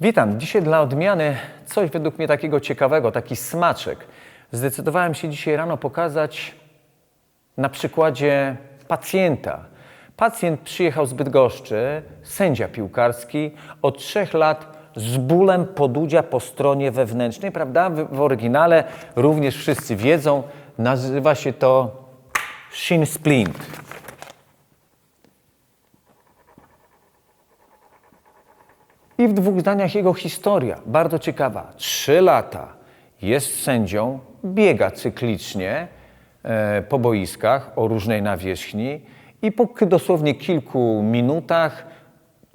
Witam. Dzisiaj dla odmiany coś według mnie takiego ciekawego, taki smaczek. Zdecydowałem się dzisiaj rano pokazać na przykładzie pacjenta. Pacjent przyjechał z Bydgoszczy, sędzia piłkarski, od trzech lat z bólem podudzia po stronie wewnętrznej, prawda? W, oryginale również wszyscy wiedzą, nazywa się to shin splint. I w dwóch zdaniach jego historia, bardzo ciekawa. Trzy lata jest sędzią, biega cyklicznie e, po boiskach o różnej nawierzchni i po dosłownie kilku minutach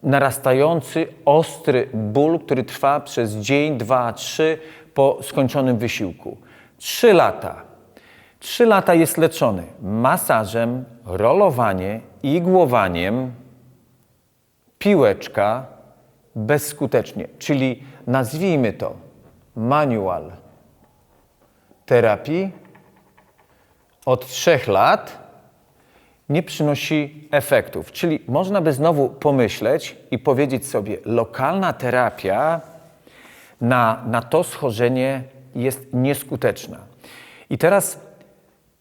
narastający, ostry ból, który trwa przez dzień, dwa, trzy po skończonym wysiłku. Trzy lata. Trzy lata jest leczony masażem, rolowanie, igłowaniem, piłeczka bezskutecznie, czyli nazwijmy to manual terapii od trzech lat nie przynosi efektów. Czyli można by znowu pomyśleć i powiedzieć sobie, lokalna terapia na, na to schorzenie jest nieskuteczna. I teraz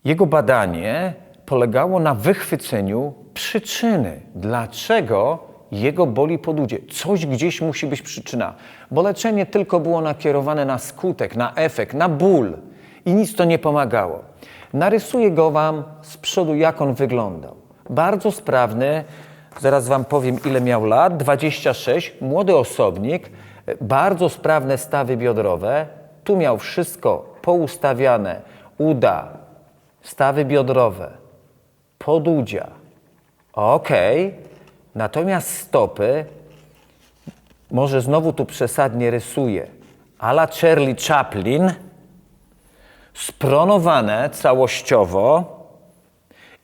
jego badanie polegało na wychwyceniu przyczyny, dlaczego jego boli podudzie. Coś gdzieś musi być przyczyna, bo leczenie tylko było nakierowane na skutek, na efekt, na ból i nic to nie pomagało. Narysuję go Wam z przodu, jak on wyglądał. Bardzo sprawny, zaraz Wam powiem, ile miał lat, 26, młody osobnik, bardzo sprawne stawy biodrowe. Tu miał wszystko poustawiane, uda, stawy biodrowe, podudzia. Okej, natomiast stopy, może znowu tu przesadnie rysuję, ala Charlie Chaplin, spronowane całościowo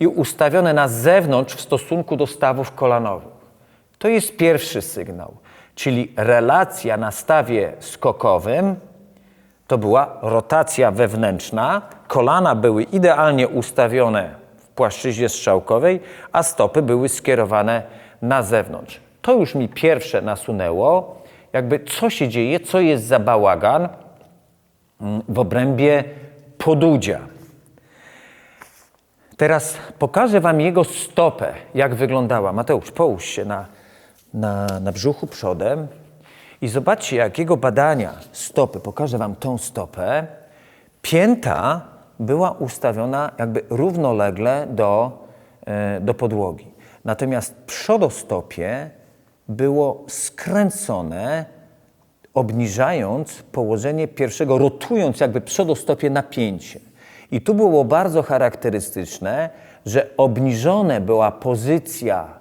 i ustawione na zewnątrz w stosunku do stawów kolanowych. To jest pierwszy sygnał, czyli relacja na stawie skokowym to była rotacja wewnętrzna, kolana były idealnie ustawione w płaszczyźnie strzałkowej, a stopy były skierowane na zewnątrz. To już mi pierwsze nasunęło, jakby co się dzieje, co jest za bałagan mm, w obrębie podudzia. Teraz pokażę Wam jego stopę, jak wyglądała. Mateusz, połóż się na, na, na brzuchu przodem i zobaczcie, jak jego badania stopy, pokażę Wam tą stopę, pięta była ustawiona jakby równolegle do, e, do podłogi. Natomiast przodostopie było skręcone, obniżając położenie pierwszego, rotując jakby przodostopie napięcie. I tu było bardzo charakterystyczne, że obniżone była pozycja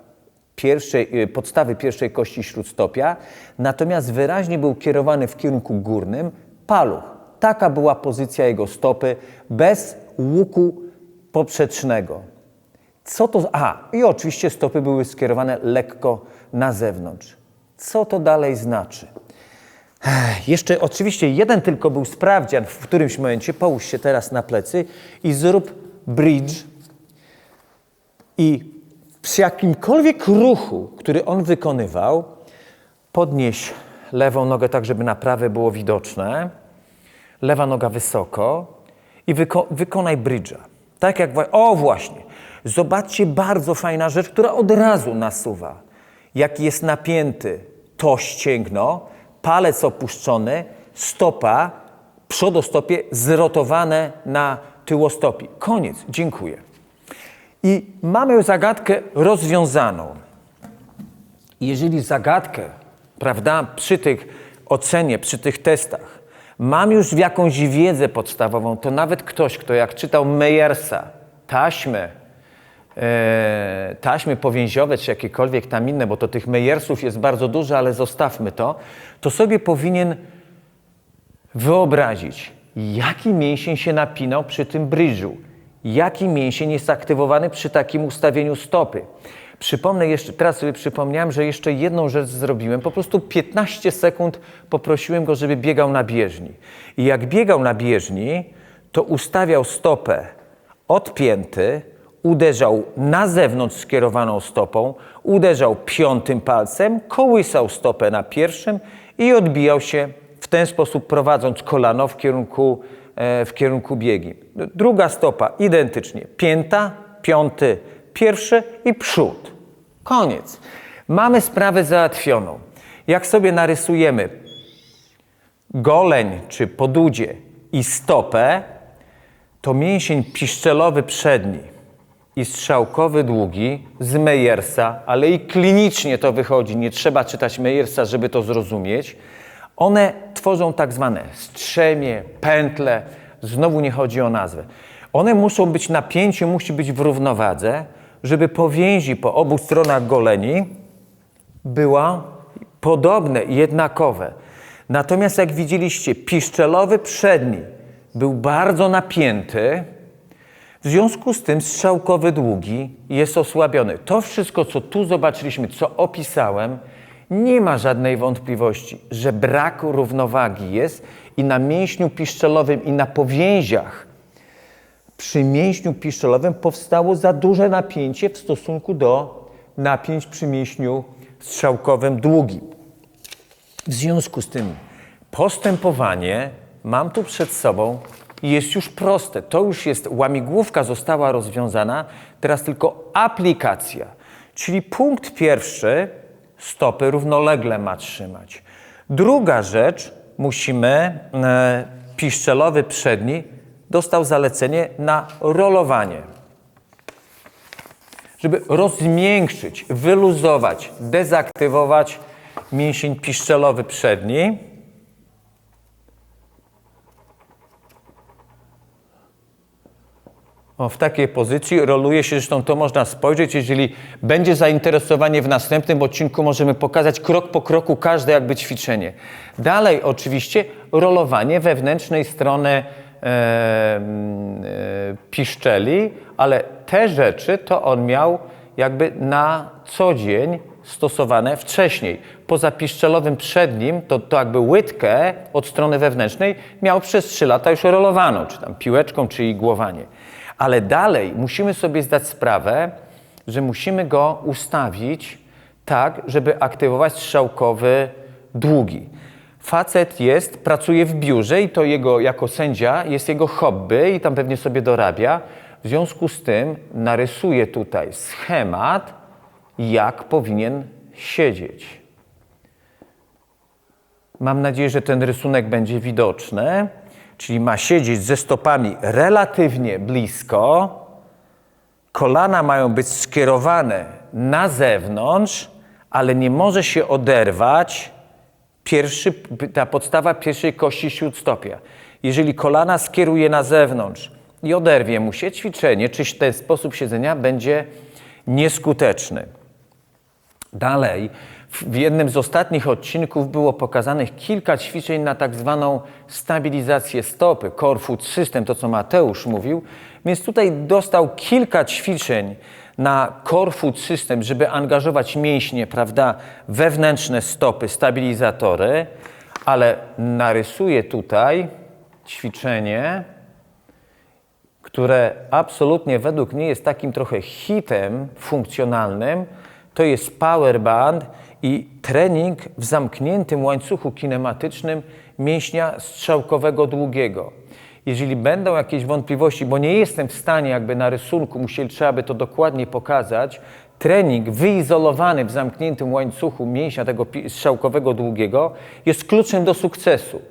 pierwszej, y, podstawy pierwszej kości śródstopia, natomiast wyraźnie był kierowany w kierunku górnym paluch. Taka była pozycja jego stopy bez łuku poprzecznego. Co to? A, i oczywiście stopy były skierowane lekko na zewnątrz. Co to dalej znaczy? Ech, Jeszcze oczywiście jeden tylko był sprawdzian w którymś momencie. Połóż się teraz na plecy i zrób bridge. I przy jakimkolwiek ruchu, który on wykonywał, podnieś lewą nogę tak, żeby na prawe było widoczne. Lewa noga wysoko i wyko- wykonaj bridge'a. Tak jak... O właśnie! Zobaczcie, bardzo fajna rzecz, która od razu nasuwa. Jak jest napięty to ścięgno, palec opuszczony, stopa, przodostopie zrotowane na tyłostopie. Koniec. Dziękuję. I mamy zagadkę rozwiązaną. Jeżeli zagadkę, prawda, przy tych ocenie, przy tych testach, mam już jakąś wiedzę podstawową, to nawet ktoś, kto jak czytał Meyersa, taśmy, e, taśmy powięziowe czy jakiekolwiek tam inne, bo to tych Meyersów jest bardzo dużo, ale zostawmy to, to sobie powinien wyobrazić, jaki mięsień się napinał przy tym bryżu, jaki mięsień jest aktywowany przy takim ustawieniu stopy. Przypomnę jeszcze, teraz sobie przypomniałem, że jeszcze jedną rzecz zrobiłem. Po prostu 15 sekund poprosiłem go, żeby biegał na bieżni. I jak biegał na bieżni, to ustawiał stopę odpięty, uderzał na zewnątrz skierowaną stopą, uderzał piątym palcem, kołysał stopę na pierwszym i odbijał się w ten sposób, prowadząc kolano w kierunku, e, w kierunku biegi. Druga stopa identycznie. Pięta, piąty, pierwszy i przód. Koniec. Mamy sprawę załatwioną. Jak sobie narysujemy goleń czy podudzie i stopę, to mięsień piszczelowy przedni i strzałkowy długi z Meyersa, ale i klinicznie to wychodzi, nie trzeba czytać Meyersa, żeby to zrozumieć. One tworzą tak zwane strzemie, pętle, znowu nie chodzi o nazwę. One muszą być, napięcie musi być w równowadze, żeby powięzi po obu stronach goleni była podobne, jednakowe. Natomiast jak widzieliście, piszczelowy przedni był bardzo napięty, w związku z tym strzałkowy długi jest osłabiony. To wszystko, co tu zobaczyliśmy, co opisałem, nie ma żadnej wątpliwości, że brak równowagi jest i na mięśniu piszczelowym i na powięziach przy mięśniu piszczelowym powstało za duże napięcie w stosunku do napięć przy mięśniu strzałkowym długim. W związku z tym postępowanie mam tu przed sobą jest już proste. To już jest, łamigłówka została rozwiązana, teraz tylko aplikacja. Czyli punkt pierwszy, stopy równolegle ma trzymać. Druga rzecz, musimy, e, piszczelowy przedni dostał zalecenie na rolowanie żeby rozmiękczyć, wyluzować, dezaktywować mięsień piszczelowy przedni. O, w takiej pozycji roluje się, zresztą to można spojrzeć, jeżeli będzie zainteresowanie w następnym odcinku, możemy pokazać krok po kroku każde jakby ćwiczenie. Dalej oczywiście rolowanie wewnętrznej strony e, mm, e, piszczeli, ale te rzeczy to on miał jakby na co dzień stosowane wcześniej. Poza piszczelowym przednim, to, to jakby łydkę od strony wewnętrznej miał przez 3 lata już rolowaną, czy tam piłeczką, czy igłowanie. Ale dalej musimy sobie zdać sprawę, że musimy go ustawić tak, żeby aktywować strzałkowy długi. Facet jest, pracuje w biurze i to jego, jako sędzia, jest jego hobby i tam pewnie sobie dorabia. W związku z tym narysuję tutaj schemat, jak powinien siedzieć. Mam nadzieję, że ten rysunek będzie widoczny. Czyli ma siedzieć ze stopami relatywnie blisko, kolana mają być skierowane na zewnątrz, ale nie może się oderwać pierwszy, ta podstawa pierwszej kości śródstopia. Jeżeli kolana skieruje na zewnątrz i oderwie mu się, ćwiczenie czy ten sposób siedzenia będzie nieskuteczny. Dalej, w jednym z ostatnich odcinków było pokazanych kilka ćwiczeń na tak zwaną stabilizację stopy, core foot system, to co Mateusz mówił, więc tutaj dostał kilka ćwiczeń na core foot system, żeby angażować mięśnie, prawda, wewnętrzne stopy, stabilizatory, ale narysuję tutaj ćwiczenie, które absolutnie według mnie jest takim trochę hitem funkcjonalnym, to jest power band i trening w zamkniętym łańcuchu kinematycznym mięśnia strzałkowego długiego. Jeżeli będą jakieś wątpliwości, bo nie jestem w stanie jakby na rysunku, musieli, trzeba by to dokładnie pokazać, trening wyizolowany w zamkniętym łańcuchu mięśnia tego strzałkowego długiego jest kluczem do sukcesu.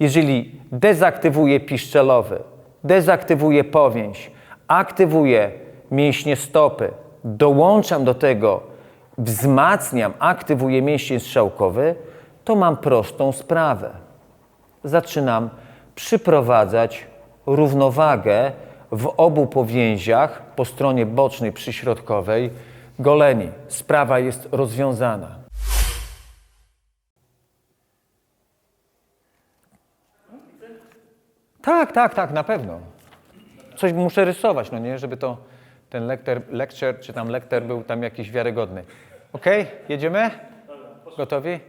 Jeżeli dezaktywuje piszczelowy, dezaktywuje powięź, aktywuje mięśnie stopy, dołączam do tego wzmacniam, aktywuję mięsień strzałkowy, to mam prostą sprawę. Zaczynam przyprowadzać równowagę w obu powięziach po stronie bocznej przyśrodkowej goleni. Sprawa jest rozwiązana. Tak, tak, tak, na pewno. Coś muszę rysować, no nie, żeby to ten lektor, lecture czy tam lektor był tam jakiś wiarygodny. Ok, jedziemy? Gotowi?